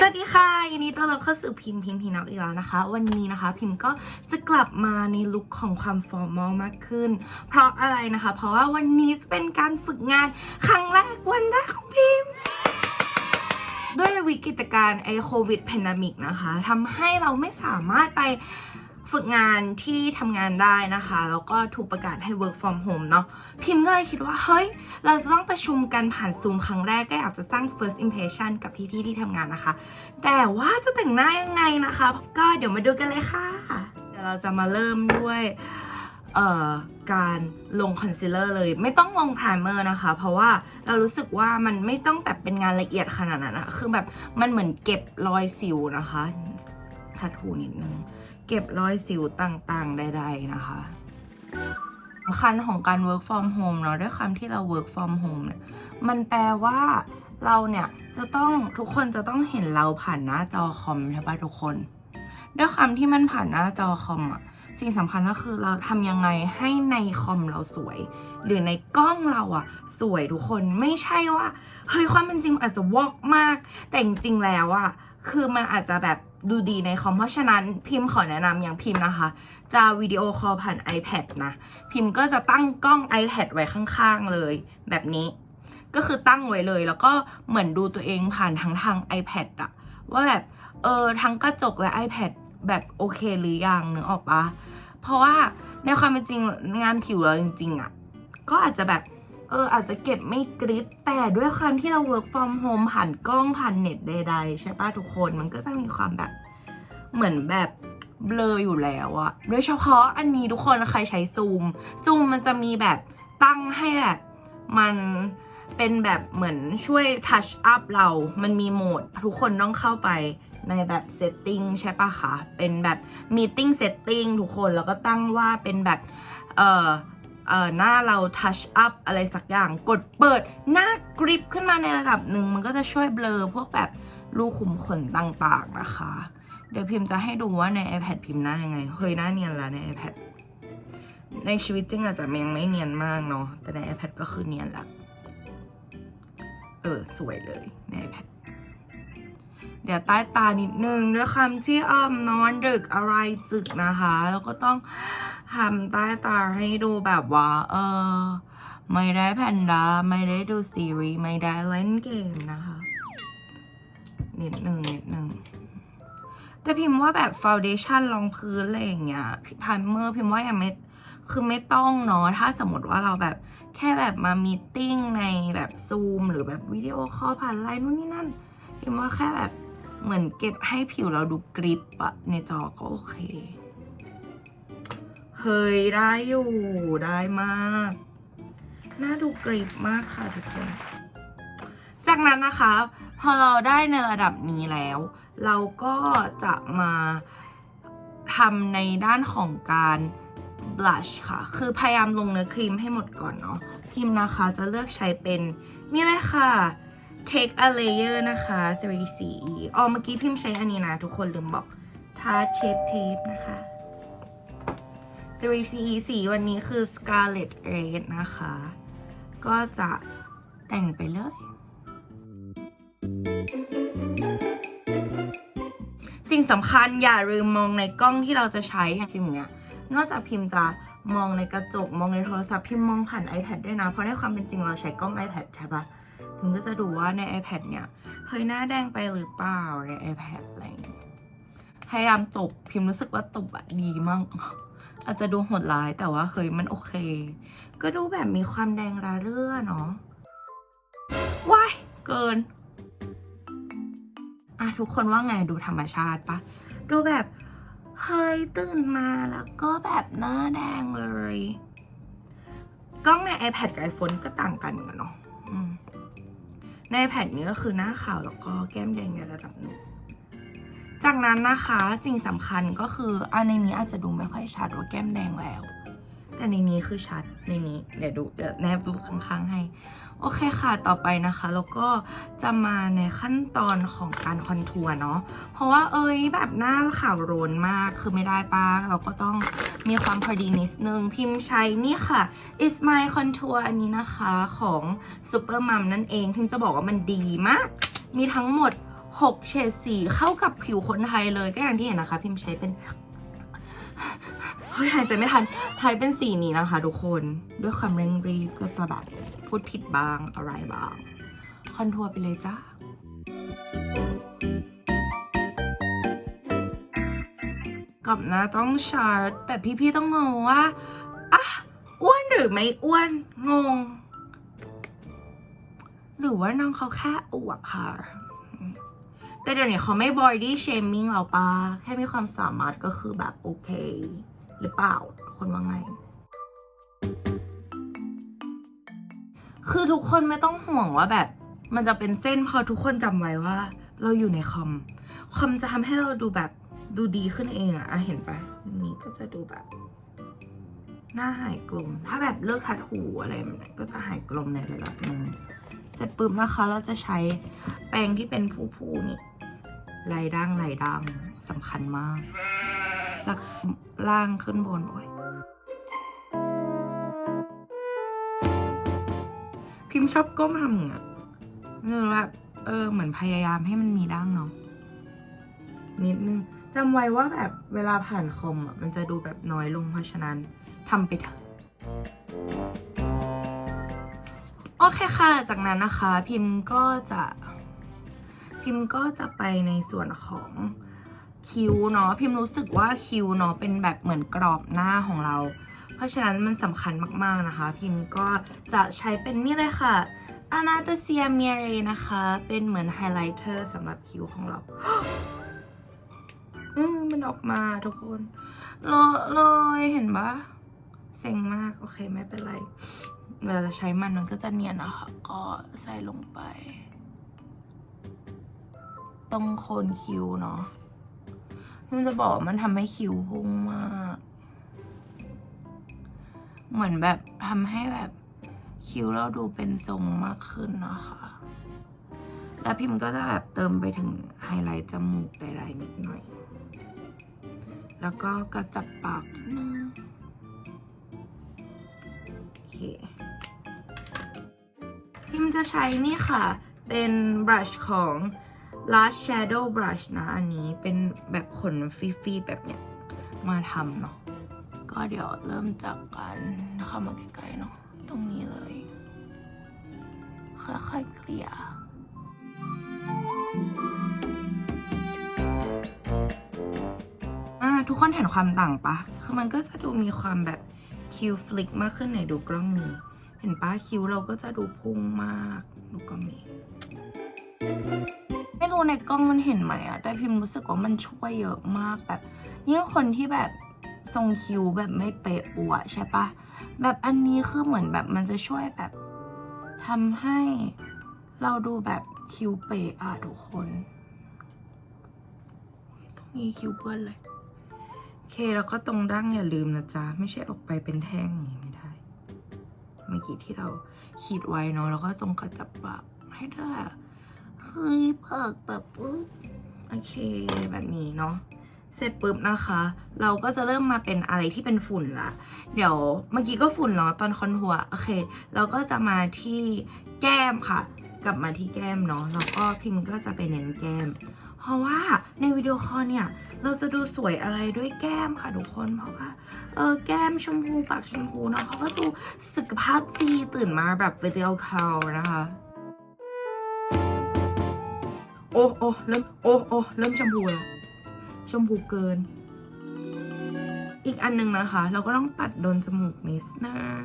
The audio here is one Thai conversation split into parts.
สวัสดีค่ะยินดีต้อนรับเข้าสู่พิมพ์พิมพ์พีน็อกอีกแล้วนะคะ วันนี้นะคะ พิมพ์ก็จะกลับมาในลุคของความฟอร์มอลมากขึ้น เพราะอะไรนะคะ เพราะว่าวันนี้จะเป็นการฝึกงานครั้งแรกวันแรกของพิมพ์ด้วยวิกฤตการณ์ไอโควิดแพนดมิกนะคะทำให้เราไม่สามารถไป ฝึกงานที่ทำงานได้นะคะ แล้วก็ถูกประกาศให้ work from home เนาะพิมพ์ก็เลยคิดว่า เฮ้ย เราจะต้องประชุมกันผ่านซูมครั้งแรกก็อยากจะสร้าง first impression กับพี่ๆที่ทำงานนะคะ แต่ว่าจะแต่งหน้ายังไงนะคะ ก็เดี๋ยวมาดูกันเลยค่ะเดี๋ยวเราจะมาเริ่มด้วยการลงคอนซีลเลอร์เลยไม่ต้องลงไพรเมอร์นะคะ เพราะว่าเรารู้สึกว่ามันไม่ต้องแบบเป็นงานละเอียดขนาดนั้นนะคือแบบมันเหมือนเก็บรอยสิวนะคะทัดทูนิดนึง เก็บรอยสิวต่างๆ ใด ๆ นะคะสำคัญของการ work from home เนาะด้วยคำที่เรา work from home เนี่ยมันแปลว่าเราเนี่ยจะต้องทุกคนจะต้องเห็นเราผ่านหน้าจอคอมใช่ปะทุกคน ด้วยความที่มันผ่านหน้าจอคอมอะสิ่งสำคัญก็คือเราทำยังไงให้ในคอมเราสวย หรือในกล้องเราอะสวยทุกคนไม่ใช่ว่าเฮ้ยความเป็นจริงมันอาจจะวอกมาก แต่จริงแล้วอะ คือมันอาจจะแบบดูดีในคอมเพราะฉะนั้นพิมพ์ขอแนะนำอย่างพิมพ์นะคะ จะวิดีโอคอลผ่าน iPad นะ พิมพ์ก็จะตั้งกล้อง iPad ไว้ข้างๆเลย แบบนี้ ก็คือตั้งไว้เลย แล้วก็เหมือนดูตัวเองผ่านทั้งทาง iPad อะว่าแบบเออทั้งกระจกและ iPad แบบโอเคหรือยังนึกออกปะเพราะว่าในความเป็นจริงงานผิวเราจริงๆอะก็อาจจะแบบ เอออาจจะเก็บไม่กริป แต่ด้วยความที่เรา work from home ผ่านกล้องผ่านเน็ตใดๆ ใช่ปะทุกคนมันก็จะมีความแบบเหมือนแบบเบลออยู่แล้วอะโดยเฉพาะอันนี้ทุกคนใครใช้ซูมซูมมันจะมีแบบตั้งให้แบบมันเป็นแบบเหมือนช่วยทัชอัพเรา มันมีโหมด ทุกคนต้องเข้าไปในแบบ setting ใช่ปะคะ เป็นแบบ meeting setting ทุกคน แล้วก็ตั้งว่าเป็นแบบ เอ่อ เอ่อหน้าเรา touch up อะไรสักอย่างกดเปิดหน้ากริปขึ้นมาในระดับหนึ่งมันก็จะช่วยเบลอพวกแบบรูขุมขนต่างๆนะคะ เดี๋ยวพิมพ์จะให้ดูว่าใน iPad พิมพ์หน้ายังไงเฮ้ยหน้าเนียนแล้วใน iPad ในชีวิตจริงอาจจะยังไม่เนียนมากเนาะแต่ใน iPad ก็คือเนียนละเออสวยเลยใน iPad เดี๋ยวใต้ตานิดนึงด้วยคำที่อ้อมนอนดึกอะไรจึกนะคะ แล้วก็ต้อง ทำใต้ตาให้ดูแบบว่า เออ ไม่ได้แพนด้าไม่ได้ดูซีรีส์ไม่ได้เล่นเกมนะคะ นิดนึงนิดนึงแต่พิมพ์ว่าแบบฟ u วเดชั่นรองพื้นอะไรอย่างเงี้ยพายเมอร์พิมพ์ว่ายังไม่คือไม่ต้องเนาะถ้าสมมติว่าเราแบบแค่แบบมามีตติ้งในแบบซูมหรือแบบวิดีโอคอลผ่านไลน์นู่นนี่นั่นพิมพ์ว่าแค่แบบเหมือนเก็บให้ผิวเราดูกริปอะในจอก็โอเค เฮ้ยได้อยู่ได้มากน่าดูกริปมากค่ะทุกคน จากนั้นนะคะ พอเราได้ในระดับนี้แล้ว เราก็จะมาทำในด้านของการ blush ค่ะ คือพยายามลงเนื้อครีมให้หมดก่อนเนาะพิมนะคะจะเลือกใช้เป็น นี่เลยค่ะ take a layer นะคะ 3CE อ๋อเมื่อกี้พิมพ์ใช้อันนี้นะ ทุกคนลืมบอก Tarte Shape Tape นะคะ 3CE สีวันนี้คือ Scarlet Red นะคะ ก็จะแต่งไปเลย สิ่งสำคัญอย่าลืมมองในกล้องที่เราจะใช้พิมพ์เนี้ย นอกจากพิมพ์จะมองในกระจกมองในโทรศัพท์พิมพ์มองผ่าน iPad ด้วยนะ เพราะในความเป็นจริงเราใช้กล้อง iPad ใช่ปะพิมก็จะดูว่าใน iPad เนี่ยเฮ้ยหน้าแดงไปหรือเปล่าใน iPad อะไรอย่างเงี้ยพยายามตบพิมรู้สึกว่าตบอะดีมาก อาจจะดูโหดร้ายแต่ว่าเฮ้ยมันโอเค ก็ดูแบบมีความแดงระเรื่อเนาะว้ายเกินอะทุกคนว่าไงดูธรรมชาติปะดูแบบเฮ้ยตื่นมาแล้วก็แบบหน้าแดงเลย กล้องใน iPad กับ iPhone ก็ต่างกันเหมือนกันเนาะใน iPad นี้ก็คือหน้าขาวแล้วก็แก้มแดงในระดับหนึ่ง จากนั้นนะคะสิ่งสำคัญก็คืออันในนี้อาจจะดูไม่ค่อยชัดว่าแก้มแดงแล้ว แต่ในนี้คือชัดในนี้เดี๋ยวดูเดี๋ยวแนบรูปข้างๆให้ โอเคค่ะต่อไปนะคะ แล้วก็จะมาในขั้นตอนของการคอนทัวร์เนาะเพราะว่าเอ้ยแบบหน้าขาวโรนมากคือไม่ได้ปะเราก็ต้องมีความพอดีนิดนึง พิมพ์ใช้นี่ค่ะ is my contour อันนี้นะคะของ super mom นั่นเอง พิมจะบอกว่ามันดีมาก มีทั้งหมด 6 เฉดสีเข้ากับผิวคนไทยเลยก็อย่างที่เห็นนะคะ พิมพ์ใช้เป็นเฮ้ยหายใจไม่ทันใช้เป็นสีนี้นะคะ ทุกคนด้วยความเร่งรีบก็จะแบบพูดผิดบ้างอะไรบ้าง คอนทัวร์ไปเลยจ้ากับนะต้องชาร์จแบบพี่ๆต้องงงว่าอะอ้วนหรือไม่อ้วนงง หรือว่าน้องเขาแค่อวบค่ะ แต่เดี๋ยวนี้เขาไม่ body shaming เราปะแค่มีความสามารถก็คือแบบโอเค หรือเปล่า คนว่าไง คือทุกคนไม่ต้องห่วงว่าแบบ มันจะเป็นเส้นพอทุกคนจำไว้ว่า เราอยู่ในคอม คอมจะทำให้เราดูแบบดูดีขึ้นเองอะอะเห็นปะนี่ก็จะดูแบบ หน้าหายกลม ถ้าแบบเลิกทัดหูอะไรแบบนี้ก็จะหายกลมในระดับหนึ่งเสร็จปุ๊บนะคะเราจะใช้แปรงที่เป็นผู้ๆนี่ ลายด่างลายด่างสำคัญมาก จากล่างขึ้นบนโอ้ยพิมพ์ชอบก้มทำอย่างเงี้ยคือแบบเออเหมือนพยายามให้มันมีด่างเนาะนิดนึงจำไว้ว่าแบบเวลาผ่านคอมอะมันจะดูแบบน้อยลงเพราะฉะนั้นทำไปเถอะโอเคค่ะ จากนั้นนะคะ พิมพ์ก็จะ พิมพ์ก็จะไปในส่วนของคิ้วเนาะพิมพ์รู้สึกว่าคิ้วเนาะเป็นแบบเหมือนกรอบหน้าของเรา เพราะฉะนั้นมันสำคัญมากๆนะคะ พิมพ์ก็จะใช้เป็นนี่เลยค่ะ Anastasia m i r e นะคะ เป็นเหมือนไฮไลท์เตอร์สำหรับคิ้วของเราอืมมันออกมาทุกคนรอเลยเห็นปะเซ็งมาก โอเค ไม่เป็นไร เวลาจะใช้มันมันก็จะเนียนนะคะก็ใส่ลงไป ตรงโคนคิ้วเนาะมันจะบอกว่ามันทำให้คิ้วพุ่งมาก เหมือนแบบทำให้แบบคิ้วเราดูเป็นทรงมากขึ้นนะคะ แล้วพิมพ์ก็จะแบบเติมไปถึงไฮไลท์จมูกใดๆนิดหน่อย แล้วก็กระจับปากนิดนึงโอเค พิมจะใช้นี่ค่ะ เป็นบรัชของ Last Shadow Brush นะ อันนี้เป็นแบบขนฟีๆแบบเนี้ย มาทำเนาะก็เดี๋ยวเริ่มจากการเข้ามาใกล้ๆเนาะตรงนี้เลย ค่อยๆเกลี่ยอ่าทุกคนเห็นความต่างปะ คือมันก็จะดูมีความแบบคิวฟลิกมากขึ้นในดูกล้องนี้ เห็นปะคิวเราก็จะดูพุ่งมาก ดูกล้องนี้ ไม่รู้ในกล้องมันเห็นไหมอะแต่พิมรู้สึกว่ามันช่วยเยอะมากแบบยิ่งคนที่แบบทรงคิ้วแบบไม่เป๊ะปัวใช่ปะแบบอันนี้คือเหมือนแบบมันจะช่วยแบบทำให้เราดูแบบคิ้วเป๊ะอะทุกคนตรงนี้คิ้วเปื้อนเลยโอเคแล้วก็ตรงดั้งอย่าลืมนะจ๊ะ ไม่ใช่ออกไปเป็นแท่งอย่างนี้ไม่ได้ เมื่อกี้ที่เราขีดไว้เนาะแล้วก็ตรงกระจับปากให้ได้ เฮ้ยปากแบบปุ๊บโอเคแบบนี้เนาะเสร็จปุ๊บนะคะ เราก็จะเริ่มมาเป็นอะไรที่เป็นฝุ่นละ เดี๋ยวเมื่อกี้ก็ฝุ่นเนาะตอนคอนทัวร์โอเค เราก็จะมาที่แก้มค่ะ กลับมาที่แก้มเนาะแล้วก็พิมพ์ก็จะไปเน้นแก้ม เพราะว่าในวิดีโอคอลเนี่ย เราจะดูสวยอะไรด้วยแก้มค่ะทุกคนเพราะว่าเออแก้มชมพูปากชมพูเนาะเขาก็ดูสุขภาพดีตื่นมาแบบวิดีโอคอลนะคะ อ้โอ้เริ่มโอ้โอ้เริ่มชมพูแล้วชมพูเกิน อีกอันหนึ่งนะคะ เราก็ต้องปัดโดนจมูกนิดนึง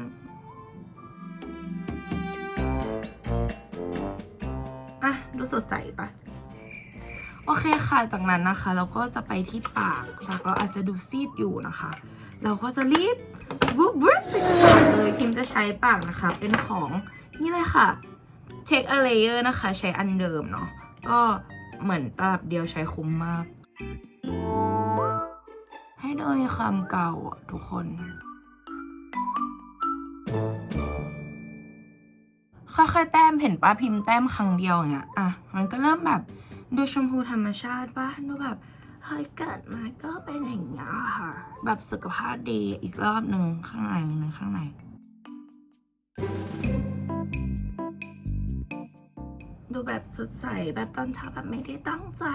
อะ ดูสดใสปะโอเคค่ะ จากนั้นนะคะ เราก็จะไปที่ปากปากเราอาจจะดูซีดอยู่นะคะ เราก็จะรีบวุบวุบไปเลยพิมจะใช้ปากนะคะ เป็นของนี่เลยค่ะ Take a layer นะคะ ใช้อันเดิมเนาะ ก็เหมือนตลับเดียวใช้คุ้มมาก ให้โดยความเก่าอะทุกคน ค่อยๆแต้มเห็นป้าพิมพ์แต้มครั้งเดียวอย่างเงี้ยอะ มันก็เริ่มแบบดูชมพูธรรมชาติปะดูแบบเฮ้ยเกิดมาก็เป็นอย่างเงี้ยค่ะ แบบสุขภาพดีอีกรอบหนึ่งข้างในหนึ่งข้างใน ดูแบบสดใสแบบตอนเช้าแบบไม่ได้ตั้งใจ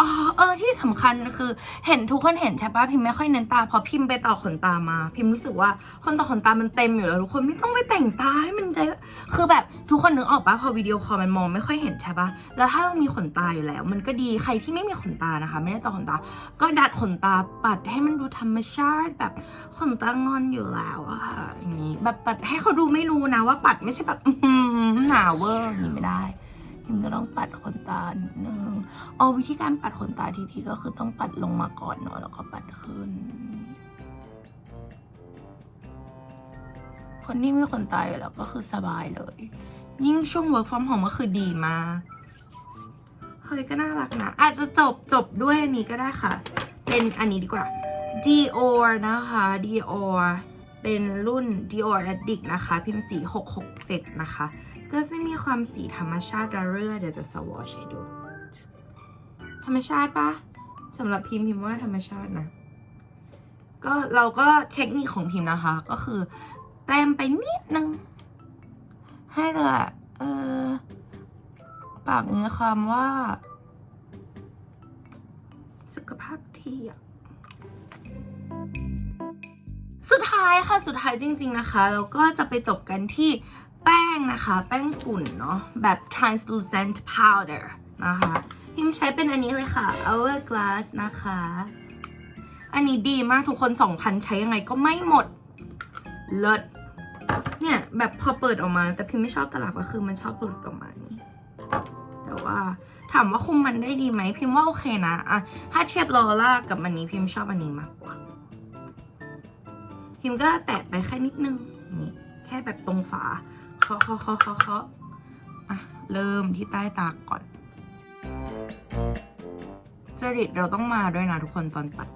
อ๋อเออที่สำคัญคือ เห็นทุกคนเห็นใช่ปะพิมไม่ค่อยเน้นตาเพราะพิมไปต่อขนตามา พิมรู้สึกว่าคนต่อขนตามันเต็มอยู่แล้วทุกคนไม่ต้องไปแต่งตาให้มันเยอะคือแบบทุกคนนึกออกปะพอวิดีโอคอลมันมองไม่ค่อยเห็นใช่ปะแล้วถ้าเรามีขนตาอยู่แล้ว มันก็ดีใครที่ไม่มีขนตานะคะ ไม่ได้ต่อขนตา ก็ดัดขนตาปัดให้มันดูธรรมชาติแบบขนตางอนอยู่แล้วอะค่ะอย่างนี้แบบปัดให้เขาดูไม่รู้นะว่าปัดไม่ใช่แบบอื้อหือหนาเวอร์อย่างนี้ไม่ได้ พิมก็ต้องปัดขนตานิดนึงเอาวิธีการปัดขนตาที่ดีก็คือต้องปัดลงมาก่อนเนาะแล้วก็ปัดขึ้น คนที่มีขนตาอยู่แล้วก็คือสบายเลย ยิ่งช่วง work from home ก็คือดีมากเฮ้ยก็น่ารักนะอาจจะจบจบด้วยอันนี้ก็ได้ค่ะ เป็นอันนี้ดีกว่า Dior นะคะ Dior เป็นรุ่น Dior Addict นะคะ พิมพ์สี 667 นะคะ ก็จะมีความสีธรรมชาติระเรื่อเดี๋ยวจะสวอชให้ดู ธรรมชาติปะสำหรับพิมพ์พิมพ์ว่าธรรมชาตินะ ก็เราก็เทคนิคของพิมพ์นะคะ ก็คือแต้มไปนิดนึง ให้เรือเออปากเนื้อความว่า สุขภาพที่อะสุดท้ายค่ะ สุดท้ายจริง ๆนะคะ เราก็จะไปจบกันที่ นะคะ แป้งฝุ่นเนาะ แบบ translucent powder นะคะพิมใช้เป็นอันนี้เลยค่ะ hourglass นะคะ อันนี้ดีมากทุกคน 2,000 ใช้ยังไงก็ไม่หมด เลิศ เนี่ย แบบพอเปิดออกมา แต่พิมไม่ชอบตลับก็คือมันชอบหลุดออกมานี่แต่ว่าถามว่าคุมมันได้ดีไหมพิมว่าโอเคนะอะถ้าเทียบลอร่ากับอันนี้พิมชอบอันนี้มากกว่า พิมก็แตะไปแค่นิดนึงนี่แค่แบบตรงฝาาะเคาะเคาะเคาะเคาะอะ เริ่มที่ใต้ตาก่อน จริตเราต้องมาด้วยนะทุกคนตอนปัด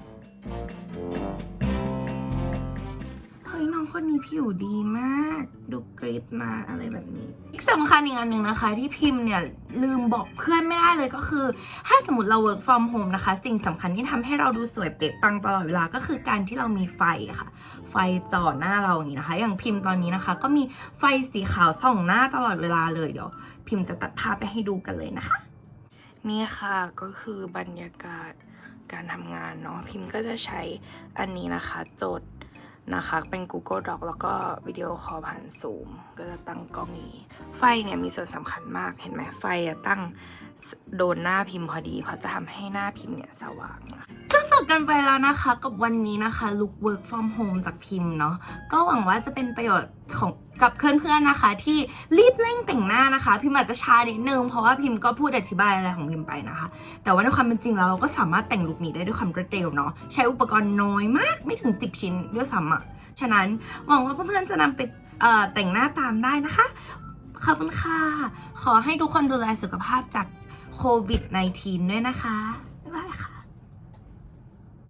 ยน้องคนนี้ผิวดีมาก ดูกริบมาอะไรแบบนี้อีกสำคัญอีกอันหนึ่งนะคะ ที่พิมพ์เนี่ยลืมบอกเพื่อนไม่ได้เลยก็คือ ถ้าสมมติเรา work from home นะคะ สิ่งสำคัญที่ทำให้เราดูสวยเป๊ะปังตลอดเวลาก็คือการที่เรามีไฟค่ะ ไฟจ่อหน้าเราอย่างนี้นะคะ อย่างพิมพ์ตอนนี้นะคะ ก็มีไฟสีขาวส่องหน้าตลอดเวลาเลยเดี๋ยว พิมพ์จะตัดภาพไปให้ดูกันเลยนะคะ นี่ค่ะก็คือบรรยากาศการทำงานเนาะพิมพ์ก็จะใช้อันนี้นะคะจด นะคะ เป็น Google Doc แล้วก็วิดีโอคอลผ่านซูมก็จะตั้งกล้องนี้ ไฟเนี่ยมีส่วนสำคัญมากเห็นไหมไฟอะตั้งโดนหน้าพิมพ์พอดี เพราะจะทำให้หน้าพิมพ์เนี่ยสว่างนะคะจนจบกันไปแล้วนะคะ กับวันนี้นะคะ look work from home จากพิมพ์เนาะก็หวังว่าจะเป็นประโยชน์ของ กับเพื่อนๆนะคะ ที่รีบเร่งแต่งหน้านะคะ พิมอาจจะช้านิดนึงเพราะว่าพิมก็พูดอธิบายอะไรของพิมไปนะคะ แต่ว่าในความเป็นจริงแล้วเราก็สามารถแต่งลุคนี้ได้ด้วยความรวดเร็วเนาะใช้อุปกรณ์น้อยมากไม่ถึง 10 ชิ้นด้วยซ้ำอะฉะนั้นหวังว่าเพื่อนๆจะนำไปแต่งหน้าตามได้นะคะขอบคุณค่ะ ขอให้ทุกคนดูแลสุขภาพจากโควิด -19 ด้วยนะคะ บ๊ายบายค่ะ